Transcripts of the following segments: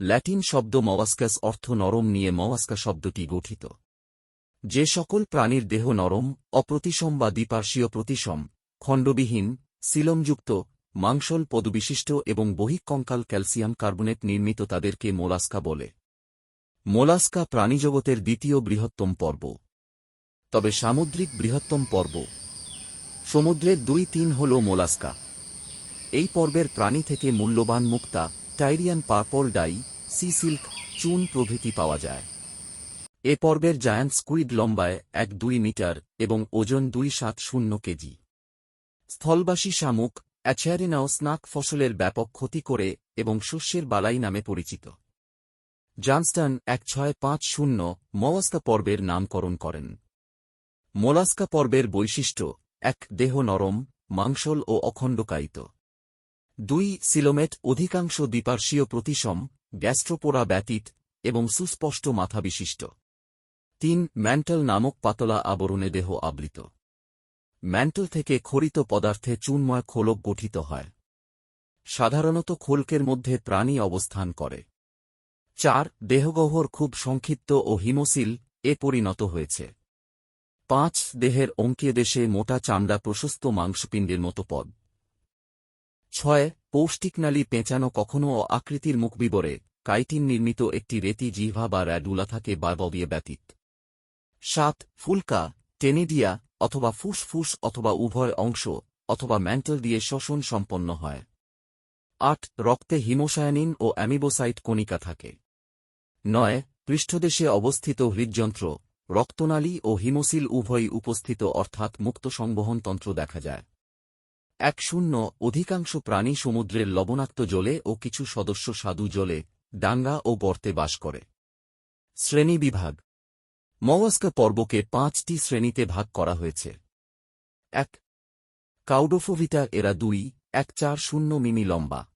Latin শব্দ মওয়াস্কাস অর্থ নরম নিয়ে মওয়াস্কা শব্দটি গঠিত। যে সকল প্রাণীর দেহ নরম, অপ্রতিসম বা দ্বিপার্শ্বীয় প্রতিসম, খণ্ডবিহীন, সিলমযুক্ত, মাংসল পদবিশিষ্ট এবং বহিঃকঙ্কাল ক্যালসিয়াম কার্বনেট নির্মিত তাদেরকে মোলাস্কা বলে। মোলাস্কা প্রাণীজগতের দ্বিতীয় বৃহত্তম পর্ব। তবে সামুদ্রিক বৃহত্তম পর্ব। সমুদ্রের দুই তিন হল মোলাস্কা। এই পর্বের প্রাণী থেকে মূল্যবান মুক্তা Tyrian purple dye, sea silk, চুন প্রভৃতি পাওয়া যায়। এ পর্বের জায়ান্ট স্কুইড লম্বায় এক দুই মিটার এবং ওজন দুই সাত শূন্য কেজি। স্থলবাসী শামুক অ্যাচেরিনাও স্নাক ফসলের ব্যাপক ক্ষতি করে এবং শস্যের বালাই নামে পরিচিত। জানস্টন এক ছয় পাঁচ শূন্য মওয়াস্কা পর্বের নামকরণ করেন। মোলাস্কা পর্বের বৈশিষ্ট্য, এক দেহ নরম, মাংসল ও অখণ্ডকায়িত দুই সিলোমেট অধিকাংশ দ্বিপার্শ্বীয় প্রতিসম, গ্যাস্ট্রোপোরা ব্যতীত এবং সুস্পষ্ট মাথা বিশিষ্ট। তিন, ম্যান্টল নামক পাতলা আবরণে দেহ আবৃত। ম্যান্টল থেকে খরিত পদার্থে চুনময় খোলক গঠিত হয়। সাধারণত খোলকের মধ্যে প্রাণী অবস্থান করে। চার, দেহগহ্বর খুব সংক্ষিপ্ত ও হিমোসিল এ পরিণত হয়েছে। পাঁচ, দেহের অঙ্কিয়ে দেশে মোটা চামড়া প্রশস্ত মাংসপিণ্ডের মতো পদ। ছয়, পৌষ্টিকনালী পেঁচানো কখনও ও আকৃতির মুখবিবরে কাইটিন নির্মিত একটি রেতি জিহ্বা বা র্যাডুলা থাকে বা ববিয়ে ব্যতীত। সাত, ফুলকা, টেনিডিয়া, অথবা ফুসফুস অথবা উভয় অংশ, অথবা ম্যান্টল দিয়ে শ্বসন সম্পন্ন হয়। আট, রক্তে হিমোসায়ানিন ও অ্যামিবোসাইট কণিকা থাকে। নয়, পৃষ্ঠদেশে অবস্থিত হৃদযন্ত্র, রক্তনালী ও হিমোসিল উভয়ই উপস্থিত অর্থাৎ মুক্ত সংবহনতন্ত্র দেখা যায়। এক শূন্য অধিকাংশ প্রাণী সমুদ্রের লবণাক্ত জলে ও কিছু সদস্য সাধু জলে ডাঙ্গা ও গর্তে বাস করে। শ্রেণি বিভাগ। মওয়াস্কা পর্বকে পাঁচটি শ্রেণীতে ভাগ করা হয়েছে। এক, কাউডোফোভিটা এরা দুই, এক চার শূন্য মিমি লম্বা।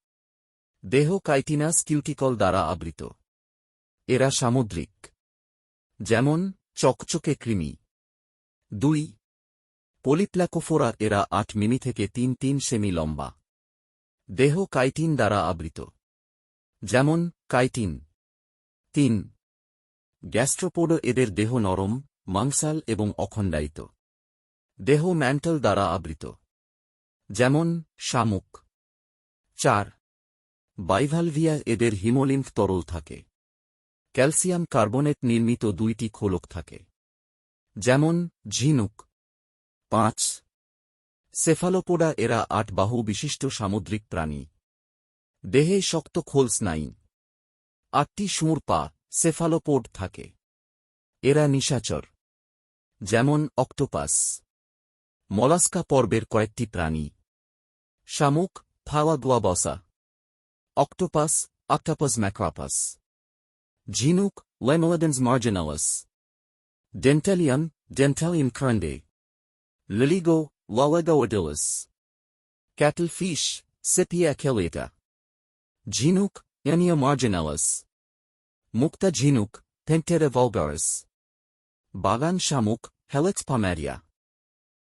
দেহ কাইটিনাস কিউটিকল দ্বারা আবৃত। এরা সামুদ্রিক। যেমন, চকচকে কৃমি। দুই পলিপ্ল্যাকোফোরা এরা আট মিমি থেকে তিন তিন সেমি লম্বা। দেহ কাইটিন দ্বারা আবৃত। যেমন, কাইটিন। তিন। গ্যাস্ট্রোপোড এদের দেহ নরম, মাংসাল এবং অখণ্ডায়িত। দেহ ম্যান্টল দ্বারা আবৃত। যেমন, শামুক। চার। বাইভালভিয়া এদের হিমোলিম্ফ তরল থাকে। ক্যালসিয়াম কার্বনেট নির্মিত দুইটি খোলক থাকে। যেমন, ঝিনুক। পাঁচ। সেফালোপোডা এরা আট বাহু বিশিষ্ট সামুদ্রিক প্রাণী। দেহে শক্ত খোল স্নায়ু আটটি সুঁড় পা সেফালোপোড থাকে। এরা নিশাচর। যেমন অক্টোপাস। মলাস্কা পর্বের কয়েকটি প্রাণী। শামুক ফাওয়াগুয়াবসা অক্টোপাস, অক্টাপাস ম্যাক্রাপাস। ঝিনুক, লেমোলেডেন্স মার্জিনালাস। ডেন্টালিয়াম ডেন্টালিয়াম ক্রান্ডে Liligo, Lalagoadilus. Cattlefish, Scipia chelita. Genuk, Enia marginalis. Mukta genuk, Pentera vulgaris. Bagan shamuk, Helix pomeria.